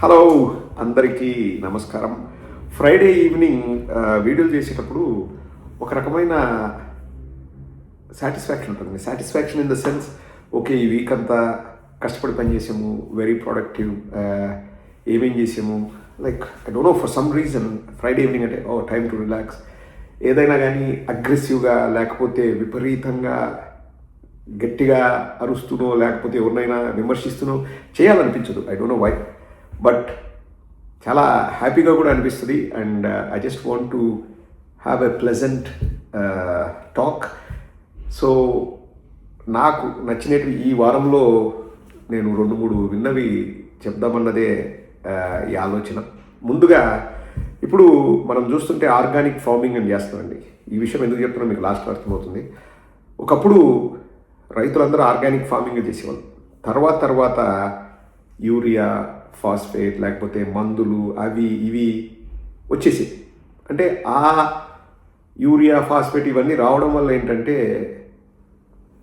Hello అందరికీ నమస్కారం. Friday evening వీడియోలు చేసేటప్పుడు ఒక రకమైన సాటిస్ఫాక్షన్ ఉంటుంది. Satisfaction in the sense okay ఈ వీక్ అంతా కష్టపడి పని చేసాము వెరీ ప్రొడక్టివ్ ఏమేం చేసాము? Like I don't know for some reason Friday evening అంటే ఓ టైం టు రిలాక్స్ ఏదైనా కానీ అగ్రెసివ్గా లేకపోతే విపరీతంగా గట్టిగా అరుస్తూనో లేకపోతే ఎవరినైనా విమర్శిస్తూనో చేయాలనిపించదు. I don't know why but చాలా హ్యాపీగా కూడా అనిపిస్తుంది. And I just want to have a pleasant talk so నాకు నచ్చినట్టు ఈ వారంలో నేను రెండు మూడు విన్నవి చెప్దామన్నదే uh, ఈ ఆలోచన. ముందుగా ఇప్పుడు మనం చూస్తుంటే ఆర్గానిక్ ఫార్మింగ్ అని చేస్తామండి. ఈ విషయం ఎందుకు చెప్తున్నా మీకు లాస్ట్ అర్థమవుతుంది. ఒకప్పుడు రైతులందరూ ఆర్గానిక్ ఫార్మింగ్ చేసేవాళ్ళు. తర్వాత తర్వాత యూరియా ఫాస్ఫేట్ లేకపోతే మందులు అవి ఇవి వచ్చేసి. అంటే ఆ యూరియా ఫాస్ఫేట్ ఇవన్నీ రావడం వల్ల ఏంటంటే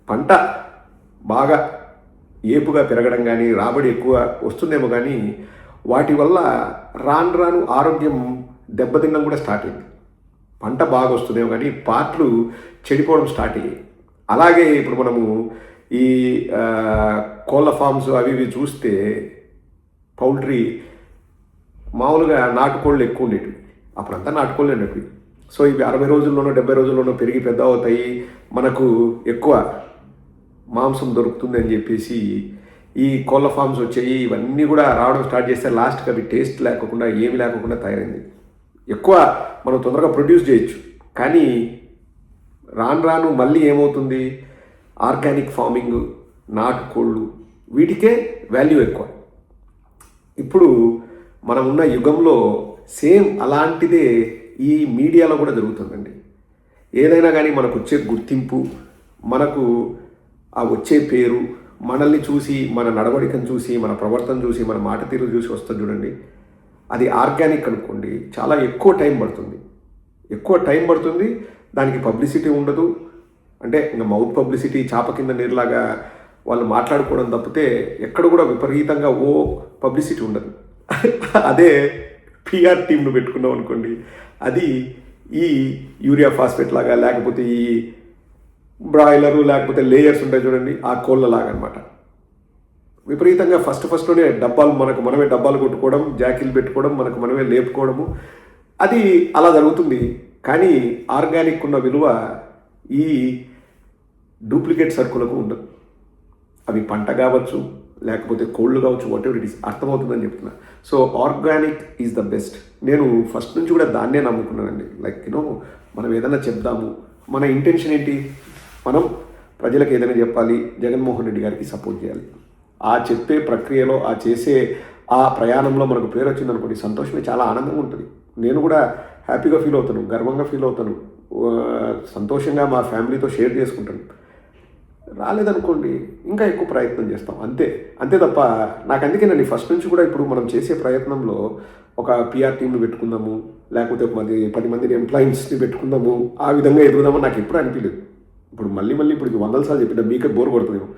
పంట బాగా ఏపుగా పెరగడం కానీ రాబడి ఎక్కువ వస్తుందేమో కానీ వాటి వల్ల రాను రాను ఆరోగ్యం దెబ్బతినడం కూడా స్టార్ట్ అయింది. పంట బాగా వస్తుందేమో కానీ పాటలు చెడిపోవడం స్టార్ట్ అయ్యాయి. అలాగే ఇప్పుడు మనము ఈ కోళ్ళ ఫామ్స్ అవి ఇవి చూస్తే పౌల్ట్రీ మామూలుగా నాటుకోళ్ళు ఎక్కువ ఉండేవి అప్పుడంతా నాటుకోళ్ళు ఉండేవి సో ఇవి అరవై రోజుల్లోనో డెబ్బై రోజుల్లోనో పెరిగి పెద్ద అవుతాయి మనకు ఎక్కువ మాంసం దొరుకుతుంది అని చెప్పేసి ఈ కోళ్ళ ఫామ్స్ వచ్చాయి. ఇవన్నీ కూడా రావడం స్టార్ట్ చేస్తే లాస్ట్కి అవి టేస్ట్ లేకుండా ఏమి లేకుండా తయారైంది. ఎక్కువ మనం తొందరగా ప్రొడ్యూస్ చేయొచ్చు. కానీ రాను రాను మళ్ళీ ఏమవుతుంది? ఆర్గానిక్ ఫార్మింగ్ నాటుకోళ్ళు వీటికే వాల్యూ ఎక్కువ. ఇప్పుడు మనం ఉన్న యుగంలో సేమ్ అలాంటిదే ఈ మీడియాలో కూడా జరుగుతుందండి. ఏదైనా కానీ మనకు వచ్చే గుర్తింపు మనకు ఆ వచ్చే పేరు మనల్ని చూసి మన నడవడికను చూసి మన ప్రవర్తన చూసి మన మాట తీరు చూసి వస్తుంది చూడండి. అది ఆర్గానిక్ అనుకోండి చాలా ఎక్కువ టైం పడుతుంది. ఎక్కువ టైం పడుతుంది దానికి పబ్లిసిటీ ఉండదు. అంటే ఇంకా మౌత్ పబ్లిసిటీ చాప కింద నీరులాగా వాళ్ళు మాట్లాడుకోవడం తప్పితే ఎక్కడ కూడా విపరీతంగా ఓ పబ్లిసిటీ ఉండదు. అదే పిఆర్ టీంను పెట్టుకున్నాం అనుకోండి అది ఈ యూరియా ఫాస్ఫేట్ లాగా లేకపోతే ఈ బ్రాయిలరు లేకపోతే లేయర్స్ ఉంటాయి చూడండి ఆ కోళ్ళ లాగా అనమాట విపరీతంగా ఫస్ట్ ఫస్ట్లోనే డబ్బాలు మనకు మనమే డబ్బాలు కొట్టుకోవడం జాకీలు పెట్టుకోవడం మనకు మనమే లేపుకోవడము అది అలా జరుగుతుంది. కానీ ఆర్గానిక్ ఉన్న విలువ ఈ డూప్లికేట్ సరుకులకు ఉండదు. అవి పంట కావచ్చు లేకపోతే కోళ్ళు కావచ్చు వాట్ ఎవర్ ఇట్ ఈస్ అర్థమవుతుందని చెప్తున్నా. So organic is the best నేను ఫస్ట్ నుంచి కూడా దాన్నే నమ్ముకున్నానండి. లైక్ యూనో మనం ఏదైనా చెప్దాము. మన ఇంటెన్షన్ ఏంటి? మనం ప్రజలకు ఏదైనా చెప్పాలి జగన్మోహన్ రెడ్డి గారికి సపోర్ట్ చేయాలి. ఆ చెప్పే ప్రక్రియలో ఆ చేసే ఆ ప్రయాణంలో మనకు పేరు వచ్చింది అనుకోండి సంతోషమే చాలా ఆనందంగా ఉంటుంది. నేను కూడా హ్యాపీగా ఫీల్ అవుతాను గర్వంగా ఫీల్ అవుతాను. సంతోషంగా మా ఫ్యామిలీతో షేర్ చేసుకుంటాను. రాలేదనుకోండి ఇంకా ఎక్కువ ప్రయత్నం చేస్తాం. అంతే. అంతే తప్ప నాకు అందుకేనండి ఫస్ట్ నుంచి కూడా ఇప్పుడు మనం చేసే ప్రయత్నంలో ఒక పిఆర్ టీంని పెట్టుకుందాము లేకపోతే ఒక మంది పది మందిని ఎంప్లాయీస్ని పెట్టుకుందాము ఆ విధంగా ఎదుగుదామని నాకు ఎప్పుడు అనిపించలేదు ఇప్పుడు మళ్ళీ మళ్ళీ ఇప్పుడు వందల సార్లు చెప్పిన మీకే బోర్ కొడుతుందేమో.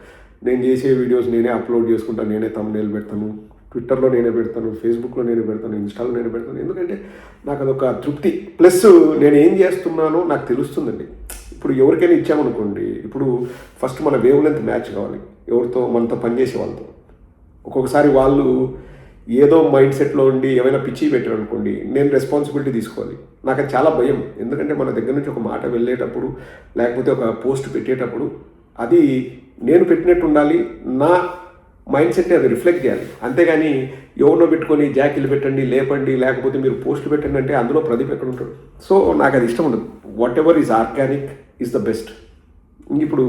నేను చేసే వీడియోస్ నేనే అప్లోడ్ చేసుకుంటాను నేనే తమ్నేలు పెడతాను ట్విట్టర్లో నేనే పెడతాను ఫేస్బుక్లో నేనే పెడతాను ఇన్స్టాలో నేనే పెడతాను. ఎందుకంటే నాకు అదొక తృప్తి. ప్లస్ నేను ఏం చేస్తున్నానో నాకు తెలుస్తుందండి. ఇప్పుడు ఎవరికైనా ఇచ్చామనుకోండి ఇప్పుడు ఫస్ట్ మన వేవ్ లెంత్ మ్యాచ్ కావాలి. ఎవరితో మనతో పనిచేసే వాళ్ళతో. ఒక్కొక్కసారి వాళ్ళు ఏదో మైండ్ సెట్లో ఉండి ఏమైనా పిచ్చి పెట్టారు అనుకోండి నేను రెస్పాన్సిబిలిటీ తీసుకోవాలి. నాకు అది చాలా భయం. ఎందుకంటే మన దగ్గర నుంచి ఒక మాట వెళ్ళేటప్పుడు లేకపోతే ఒక పోస్ట్ పెట్టేటప్పుడు అది నేను పెట్టినట్టు ఉండాలి నా మైండ్ సెట్ అది రిఫ్లెక్ట్ చేయాలి. అంతేగాని ఎవరినో పెట్టుకొని జాకీలు పెట్టండి లేపండి లేకపోతే మీరు పోస్టులు పెట్టండి అంటే అందులో ప్రదీప్ ఎక్కడ ఉంటాడు? సో నాకు అది ఇష్టం ఉండదు. Whatever is organic is the best ఇప్పుడు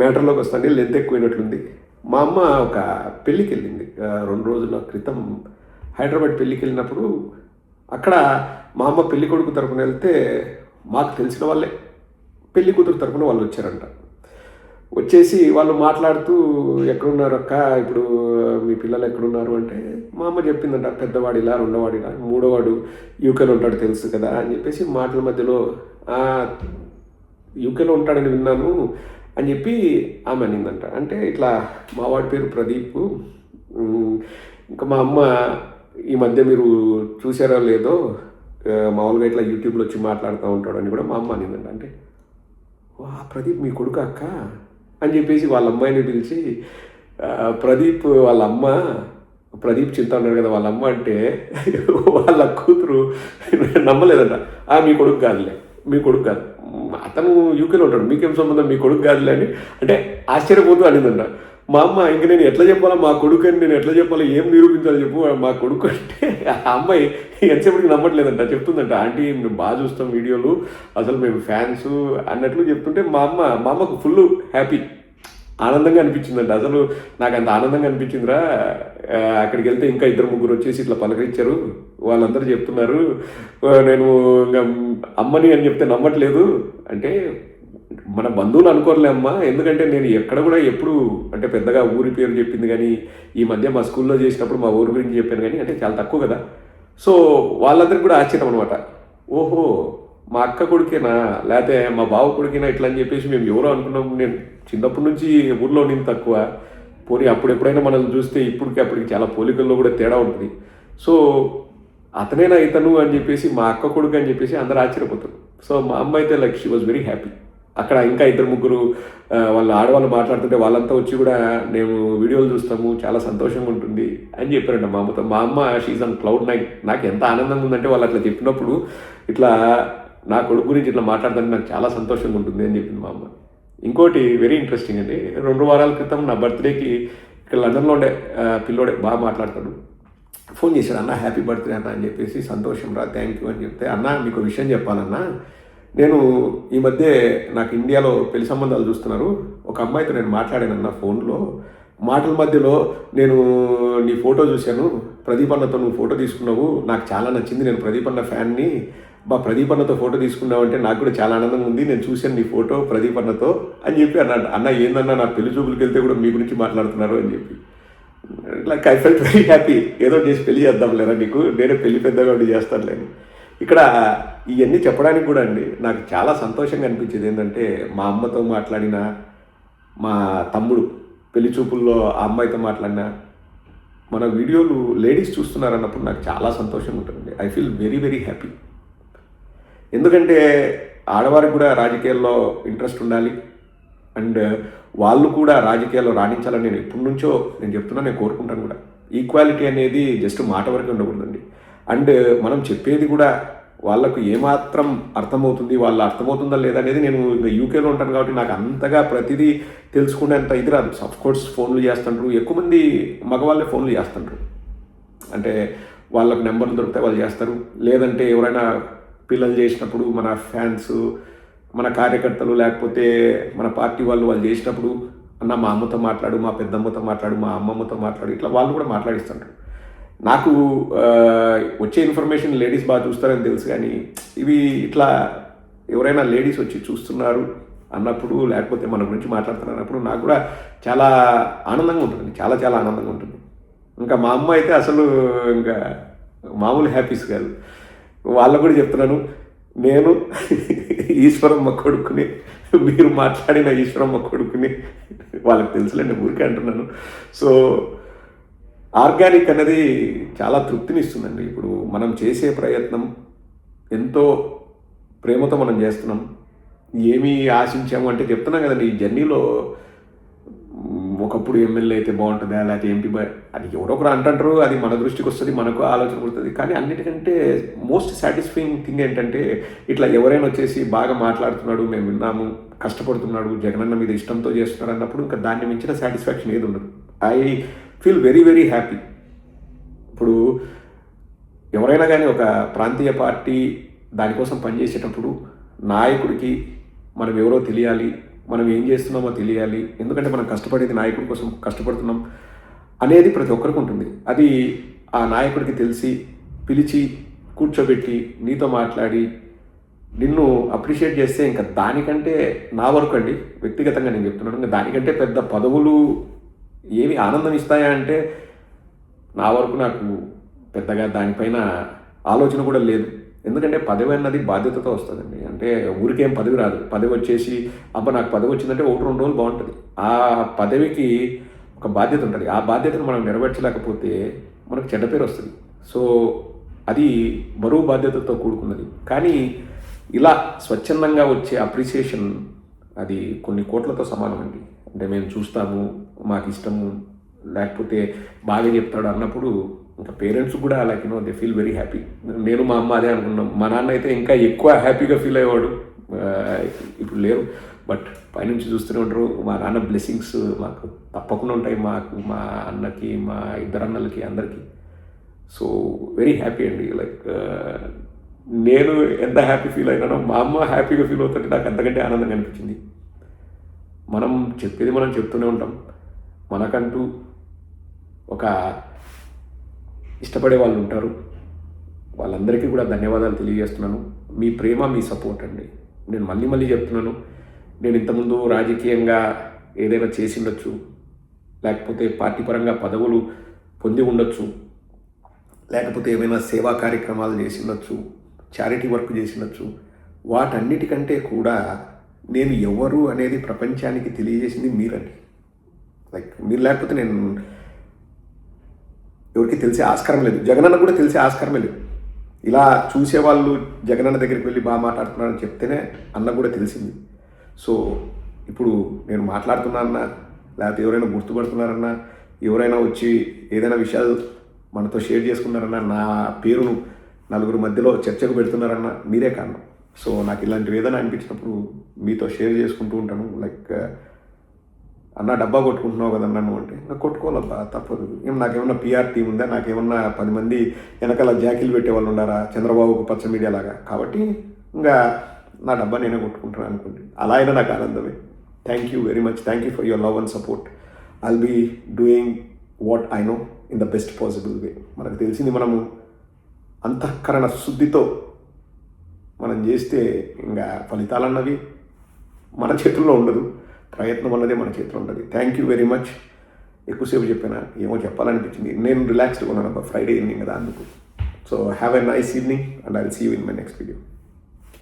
మ్యాటర్లోకి వస్తాను లెంత్ ఎక్కువైనట్లుంది. మా అమ్మ ఒక పెళ్ళికి వెళ్ళింది రెండు రోజుల క్రితం హైదరాబాద్ పెళ్ళికి వెళ్ళినప్పుడు అక్కడ మా అమ్మ పెళ్ళి కొడుకు తరపున వెళ్తే మాకు తెలిసిన వాళ్ళే. పెళ్ళి కూతురు తరపున వాళ్ళు వచ్చారంట. వచ్చేసి వాళ్ళు మాట్లాడుతూ ఎక్కడున్నారు అక్క? ఇప్పుడు మీ పిల్లలు ఎక్కడున్నారు? అంటే మా అమ్మ చెప్పిందంట పెద్దవాడిలా రెండోవాడిలా మూడోవాడు యూకేలో ఉంటాడు తెలుసు కదా అని చెప్పేసి మాటల మధ్యలో యూకేలో ఉంటాడని విన్నాను అని చెప్పి ఆమె అనిందంట. అంటే ఇట్లా మావాడి పేరు ప్రదీప్. ఇంకా మా అమ్మ ఈ మధ్య మీరు చూసారో లేదో మామూలుగా ఇట్లా యూట్యూబ్లో వచ్చి మాట్లాడుతూ ఉంటాడు అని కూడా మా అమ్మ అనిందంట. అంటే వా ప్రదీప్ మీ కొడుకు అక్క? అని చెప్పేసి వాళ్ళ అమ్మాయిని పిలిచి ప్రదీప్ వాళ్ళ అమ్మ ప్రదీప్ చింత ఉన్నాడు కదా వాళ్ళ అమ్మ అంటే వాళ్ళ కూతురు నమ్మలేదంట. ఆ మీ కొడుకు కాదులే. మీ కొడుకు కాదు. అతను యూకేలో ఉంటాడు. మీకేం సంబంధం? మీ కొడుకు కాదులే అని. అంటే ఆశ్చర్యపోతూ అనిందంట. మా అమ్మ ఇంక నేను ఎట్లా చెప్పాలా? మా కొడుకు అని నేను ఎట్లా చెప్పాలా? ఏం నిరూపించాలి చెప్పు? మా కొడుకు అంటే ఆ అమ్మాయి ఎంతసేపటికి నమ్మట్లేదంట. చెప్తుందంట ఆంటీ మేము బాగా చూస్తాం వీడియోలు. అసలు మేము ఫ్యాన్స్ అన్నట్లు చెప్తుంటే మా అమ్మ మా అమ్మకు ఫుల్ హ్యాపీ. ఆనందంగా అనిపించిందండి. అసలు నాకు అంత ఆనందంగా అనిపించిందిరా. అక్కడికి వెళ్తే ఇంకా ఇద్దరు ముగ్గురు వచ్చేసి ఇట్లా పలకరించారు. వాళ్ళందరూ చెప్తున్నారు నేను ఇంకా అమ్మని అని చెప్తే నమ్మట్లేదు. అంటే మన బంధువులు అనుకోరలే అమ్మా. ఎందుకంటే నేను ఎక్కడ కూడా ఎప్పుడు అంటే పెద్దగా ఊరి పేరు చెప్పింది కానీ ఈ మధ్య మా స్కూల్లో చేసినప్పుడు మా ఊరి గురించి చెప్పాను కానీ అంటే చాలా తక్కువ కదా. సో వాళ్ళందరికీ కూడా ఆశ్చర్యం అనమాట ఓహో మా అక్క కొడుకేనా? లేకపోతే మా బావ కొడుకేనా ఇట్లా అని చెప్పేసి మేము ఎవరో అనుకున్నాం. నేను చిన్నప్పటి నుంచి ఊర్లో నేను తక్కువ. పోనీ అప్పుడు ఎప్పుడైనా మనల్ని చూస్తే ఇప్పటికి అప్పటికి చాలా పోలికల్లో కూడా తేడా ఉంటుంది. సో అతనేనా ఇతను అని చెప్పేసి మా అక్క కొడుకు అని చెప్పేసి అందరు ఆశ్చర్యపోతారు. సో మా అమ్మ అయితే like she was very happy అక్కడ ఇంకా ఇద్దరు ముగ్గురు వాళ్ళ ఆడవాళ్ళు మాట్లాడుతుంటే వాళ్ళంతా వచ్చి కూడా మేము వీడియోలు చూస్తాము చాలా సంతోషంగా ఉంటుంది అని చెప్పారంట మా అమ్మతో మా అమ్మ షీజ్ క్లౌడ్ నైన్ నాకు ఎంత ఆనందంగా ఉందంటే వాళ్ళు అట్లా చెప్పినప్పుడు ఇట్లా నా కొడుకు గురించి ఇట్లా మాట్లాడుతుంటే నాకు చాలా సంతోషంగా ఉంటుంది అని చెప్పింది మా అమ్మ. ఇంకోటి వెరీ ఇంట్రెస్టింగ్ అండి. రెండు వారాల క్రితం నా బర్త్డేకి ఇక్కడ లండన్లో ఉండే పిల్లోడే బాగా మాట్లాడతాడు. ఫోన్ చేశాడు అన్న హ్యాపీ బర్త్డే అన్న అని చెప్పేసి సంతోషం రా థ్యాంక్ యూ అని చెప్తే అన్న మీకు విషయం చెప్పాలన్నా నేను ఈ మధ్య నాకు ఇండియాలో పెళ్ళి సంబంధాలు చూస్తున్నారు. ఒక అమ్మాయితో నేను మాట్లాడానన్న ఫోన్లో. మాటల మధ్యలో నేను నీ ఫోటో చూశాను. ప్రదీప్ అన్నతో నువ్వు ఫోటో తీసుకున్నావు. నాకు చాలా నచ్చింది. నేను ప్రదీప్ అన్న ఫ్యాన్ని బా ప్రదీప్ అన్నతో ఫోటో తీసుకున్నామంటే నాకు కూడా చాలా ఆనందంగా ఉంది. నేను చూశాను నీ ఫోటో ప్రదీప్ అన్నతో అని చెప్పి అన్నాడు. అన్న ఏందన్నా నా పెళ్ళి చూపులకి వెళ్తే కూడా మీ గురించి మాట్లాడుతున్నారు అని చెప్పి. Like I felt very happy ఏదో చేసి పెళ్ళి చేద్దాం లేదా నీకు? నేనే పెళ్ళి పెద్దగా ఉండి చేస్తాను లేని. ఇక్కడ ఇవన్నీ చెప్పడానికి కూడా అండి నాకు చాలా సంతోషంగా అనిపించేది ఏంటంటే మా అమ్మతో మాట్లాడిన మా తమ్ముడు పెళ్ళి చూపుల్లో ఆ అమ్మాయితో మాట్లాడిన మన వీడియోలు లేడీస్ చూస్తున్నారన్నప్పుడు నాకు చాలా సంతోషంగా ఉంటుంది I feel very very happy ఎందుకంటే ఆడవారికి కూడా రాజకీయాల్లో ఇంట్రెస్ట్ ఉండాలి. అండ్ వాళ్ళు కూడా రాజకీయాల్లో రాణించాలని నేను ఎప్పటి నుంచో నేను చెప్తున్నా నేను కోరుకుంటాను కూడా. ఈక్వాలిటీ అనేది జస్ట్ మాట వరకు ఉండకూడదండి. అండ్ మనం చెప్పేది కూడా వాళ్ళకు ఏమాత్రం అర్థమవుతుంది వాళ్ళ అర్థమవుతుందా లేదా అనేది నేను యూకేలో ఉంటాను కాబట్టి నాకు అంతగా ప్రతిదీ తెలుసుకునేంత ఇది రాదు. కోర్స్ ఫోన్లు చేస్తుంటారు ఎక్కువ మంది మగవాళ్ళే ఫోన్లు చేస్తుంటారు అంటే వాళ్ళకు నెంబర్లు దొరికితే వాళ్ళు చేస్తారు. లేదంటే ఎవరైనా పిల్లలు చేసినప్పుడు మన ఫ్యాన్స్ మన కార్యకర్తలు లేకపోతే మన పార్టీ వాళ్ళు వాళ్ళు చేసినప్పుడు అన్న మా అమ్మతో మాట్లాడు మా పెద్దమ్మతో మాట్లాడు మా అమ్మమ్మతో మాట్లాడు ఇట్లా వాళ్ళు కూడా మాట్లాడిస్తుంటారు. నాకు వచ్చే ఇన్ఫర్మేషన్ లేడీస్ బాగా చూస్తారని తెలుసు కానీ ఇవి ఇట్లా ఎవరైనా లేడీస్ వచ్చి చూస్తున్నారు అన్నప్పుడు లేకపోతే మన గురించి మాట్లాడుతున్నారు అన్నప్పుడు నాకు కూడా చాలా ఆనందంగా ఉంటుంది చాలా చాలా ఆనందంగా ఉంటుంది. ఇంకా మా అమ్మ అయితే అసలు ఇంకా మామూలు హ్యాపీస్ కాదు. వాళ్ళకు కూడా చెప్తున్నాను నేను ఈశ్వరమ్మ కొడుకుని మీరు మాట్లాడిన ఈశ్వరమ్మ కొడుకుని వాళ్ళకి తెలుసులేండి ఊరికే అంటున్నాను. సో ఆర్గానిక్ అనేది చాలా తృప్తినిస్తుందండి. ఇప్పుడు మనం చేసే ప్రయత్నం ఎంతో ప్రేమతో మనం చేస్తున్నాం. ఏమి ఆశించాము అంటే చెప్తున్నాం కదండి ఈ జర్నీలో ఒకప్పుడు ఎమ్మెల్యే అయితే బాగుంటుందా లేకపోతే ఎంపీ అది ఎవరో ఒకరు అంటుంటారు అది మన దృష్టికి వస్తుంది మనకు ఆలోచన పడుతుంది. కానీ అన్నిటికంటే మోస్ట్ సాటిస్ఫైయింగ్ థింగ్ ఏంటంటే ఇట్లా ఎవరైనా వచ్చేసి బాగా మాట్లాడుతున్నాడు మేము విన్నాము కష్టపడుతున్నాడు జగనన్న మీద ఇష్టంతో చేస్తున్నాడు అన్నప్పుడు ఇంకా దాన్ని మించిన సాటిస్ఫాక్షన్ ఏది ఉండదు. I feel very very happy ఇప్పుడు ఎవరైనా కానీ ఒక ప్రాంతీయ పార్టీ దానికోసం పనిచేసేటప్పుడు నాయకుడికి మనం ఎవరో తెలియాలి మనం ఏం చేస్తున్నామో తెలియాలి. ఎందుకంటే మనం కష్టపడేది నాయకుడి కోసం కష్టపడుతున్నాం అనేది ప్రతి ఒక్కరికి ఉంటుంది. అది ఆ నాయకుడికి తెలిసి పిలిచి కూర్చోబెట్టి నీతో మాట్లాడి నిన్ను అప్రిషియేట్ చేస్తే ఇంకా దానికంటే నా వరకు అండి వ్యక్తిగతంగా నేను చెప్తున్నాను ఇంకా దానికంటే పెద్ద పదవులు ఏమి ఆనందం ఇస్తాయా అంటే నా వరకు నాకు పెద్దగా దానిపైన ఆలోచన కూడా లేదు. ఎందుకంటే పదవి అన్నది బాధ్యతతో వస్తుందండి. అంటే ఊరికేం పదవి రాదు. పదవి వచ్చేసి అబ్బా నాకు పదవి వచ్చిందంటే ఒకటి రెండు రోజులు బాగుంటుంది. ఆ పదవికి ఒక బాధ్యత ఉంటుంది. ఆ బాధ్యతను మనం నెరవేర్చలేకపోతే మనకు చెడ్డ పేరు వస్తుంది. సో అది బరువు బాధ్యతతో కూడుకున్నది. కానీ ఇలా స్వచ్ఛందంగా వచ్చే అప్రిసియేషన్ అది కొన్ని కోట్లతో సమానం అండి అంటే మేము చూస్తాము మాకు ఇష్టము లేకపోతే బాగా చెప్తాడు అన్నప్పుడు ఇంకా పేరెంట్స్ కూడా like you know they feel very happy నేను మా అమ్మ అదే అనుకున్నాం. మా నాన్న అయితే ఇంకా ఎక్కువ హ్యాపీగా ఫీల్ అయ్యేవాడు. ఇప్పుడు లేరు. బట్ పైనుంచి చూస్తూనే ఉంటారు. మా నాన్న బ్లెస్సింగ్స్ మాకు తప్పకుండా ఉంటాయి. మాకు మా అన్నకి మా ఇద్దరు అన్నలకి అందరికీ. సో వెరీ హ్యాపీ అండి. లైక్ నేను ఎంత హ్యాపీ ఫీల్ అయినానో మా అమ్మ హ్యాపీగా ఫీల్ అవుతుంటే నాకు అంతకంటే ఆనందంగా అనిపించింది. మనం చెప్పేది మనం చెప్తూనే ఉంటాం. మనకంటూ ఒక ఇష్టపడే వాళ్ళు ఉంటారు. వాళ్ళందరికీ కూడా ధన్యవాదాలు తెలియజేస్తున్నాను. మీ ప్రేమ మీ సపోర్ట్ అండి. నేను మళ్ళీ మళ్ళీ చెప్తున్నాను. నేను ఇంతకుముందు రాజకీయంగా ఏదైనా చేసి ఉండొచ్చు లేకపోతే పార్టీ పరంగా పదవులు పొంది ఉండొచ్చు లేకపోతే ఏమైనా సేవా కార్యక్రమాలు చేసి ఉండొచ్చు చారిటీ వర్క్ చేసి ఉండొచ్చు వాటన్నిటికంటే కూడా నేను ఎవరు అనేది ప్రపంచానికి తెలియజేసింది మీరండి. లైక్ మీరు లేకపోతే నేను ఎవరికి తెలిసే ఆస్కారం లేదు. జగనన్న కూడా తెలిసే ఆస్కారమే లేదు. ఇలా చూసేవాళ్ళు జగనన్న దగ్గరికి వెళ్ళి బాగా మాట్లాడుతున్నారని చెప్తేనే అన్న కూడా తెలిసింది. సో ఇప్పుడు నేను మాట్లాడుతున్నానన్నా లేకపోతే ఎవరైనా గుర్తుపడుతున్నారన్నా ఎవరైనా వచ్చి ఏదైనా విషయాలు మనతో షేర్ చేసుకున్నారన్నా నా పేరును నలుగురు మధ్యలో చర్చకు పెడుతున్నారన్నా మీరే కారణం. సో నాకు ఇలాంటివి ఏదైనా అనిపించినప్పుడు మీతో షేర్ చేసుకుంటూ ఉంటాను. లైక్ అన్న డబ్బా కొట్టుకుంటున్నావు కదా నన్ను అంటే నాకు కొట్టుకోవాలబ్బా తప్పదు. ఏం నాకేమన్నా పిఆర్ టీం ఉందా? నాకేమన్నా పది మంది వెనకాల జాకీలు పెట్టే వాళ్ళు ఉన్నారా చంద్రబాబుకు పచ్చ మీడియా లాగా. కాబట్టి ఇంకా నా డబ్బా నేనే కొట్టుకుంటున్నాను అనుకోండి అలా అయినా నాకు ఆనందమే. Thank you very much thank you for your love and support I'll be doing what I know in the best possible way మనకు తెలిసింది మనము అంతఃకరణ శుద్ధితో మనం చేస్తే ఇంకా ఫలితాలు అన్నవి మన చేతుల్లో ఉండదు. ప్రయత్నం అన్నదే మన చేతిలో ఉంటుంది. థ్యాంక్ యూ వెరీ మచ్ ఎక్కువసేపు చెప్పినా ఏమో చెప్పాలనిపించింది. నేను రిలాక్స్డ్గా ఉన్నాను. ఫ్రైడే ఈవినింగ్ కదా అందుకు. So have a nice evening and I see you in my next video